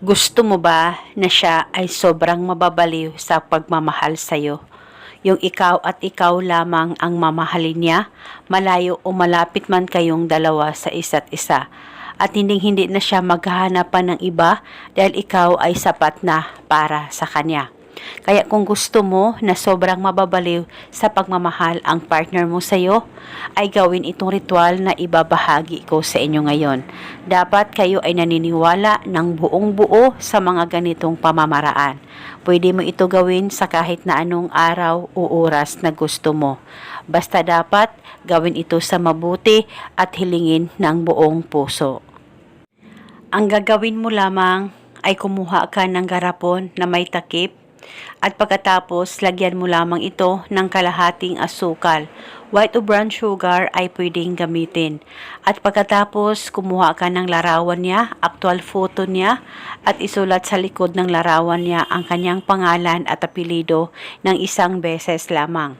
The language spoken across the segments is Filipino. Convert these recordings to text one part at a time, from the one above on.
Gusto mo ba na siya ay sobrang mababaliw sa pagmamahal sa'yo? Yung ikaw at ikaw lamang ang mamahalin niya, malayo o malapit man kayong dalawa sa isa't isa. At hindi hindi na siya maghahanap pa ng iba dahil ikaw ay sapat na para sa kanya. Kaya kung gusto mo na sobrang mababaliw sa pagmamahal ang partner mo sa iyo, ay gawin itong ritual na ibabahagi ko sa inyo ngayon. Dapat kayo ay naniniwala ng buong buo sa mga ganitong pamamaraan. Pwede mo ito gawin sa kahit na anong araw o oras na gusto mo. Basta dapat gawin ito sa mabuti at hilingin ng buong puso. Ang gagawin mo lamang ay kumuha ka ng garapon na may takip at pagkatapos lagyan mo lamang ito ng kalahating asukal. White o brown sugar ay pwedeng gamitin. At pagkatapos kumuha ka ng larawan niya, actual photo niya at isulat sa likod ng larawan niya ang kanyang pangalan at apelido ng isang beses lamang.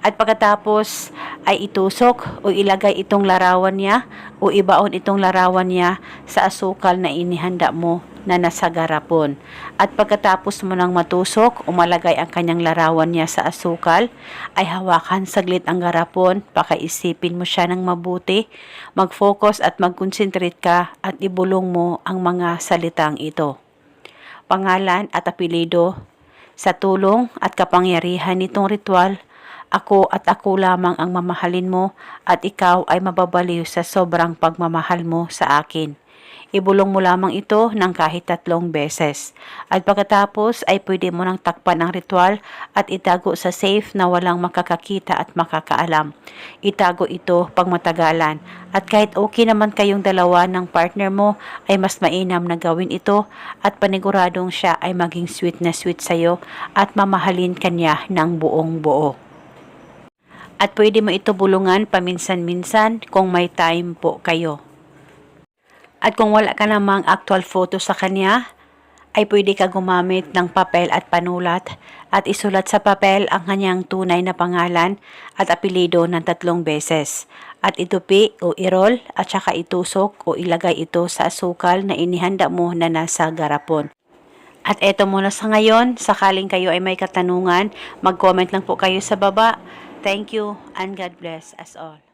At pagkatapos ay itusok o ilagay itong larawan niya o ibaon itong larawan niya sa asukal na inihanda mo na nasa garapon. At pagkatapos mo nang matusok o malagay ang kanyang larawan niya sa asukal, ay hawakan saglit ang garapon, pakaisipin mo siya ng mabuti, mag-focus at mag-concentrate ka at ibulong mo ang mga salitang ito. Pangalan at apelido, sa tulong at kapangyarihan nitong ritual, ako at ako lamang ang mamahalin mo at ikaw ay mababaliw sa sobrang pagmamahal mo sa akin. Ibulong mo lamang ito ng kahit tatlong beses. At pagkatapos ay pwede mo nang takpan ang ritual at itago sa safe na walang makakakita at makakaalam. Itago ito pag matagalan. At kahit okay naman kayong dalawa ng partner mo, ay mas mainam na gawin ito at paniguradong siya ay maging sweet na sweet sa'yo at mamahalin kanya ng buong buo. At pwede mo ito bulungan paminsan-minsan kung may time po kayo. At kung wala ka namang actual photo sa kanya, ay pwede ka gumamit ng papel at panulat at isulat sa papel ang kanyang tunay na pangalan at apelido ng tatlong beses. At itupi o irol at saka itusok o ilagay ito sa asukal na inihanda mo na nasa garapon. At eto muna sa ngayon, sakaling kayo ay may katanungan, mag-comment lang po kayo sa baba. Thank you and God bless us all.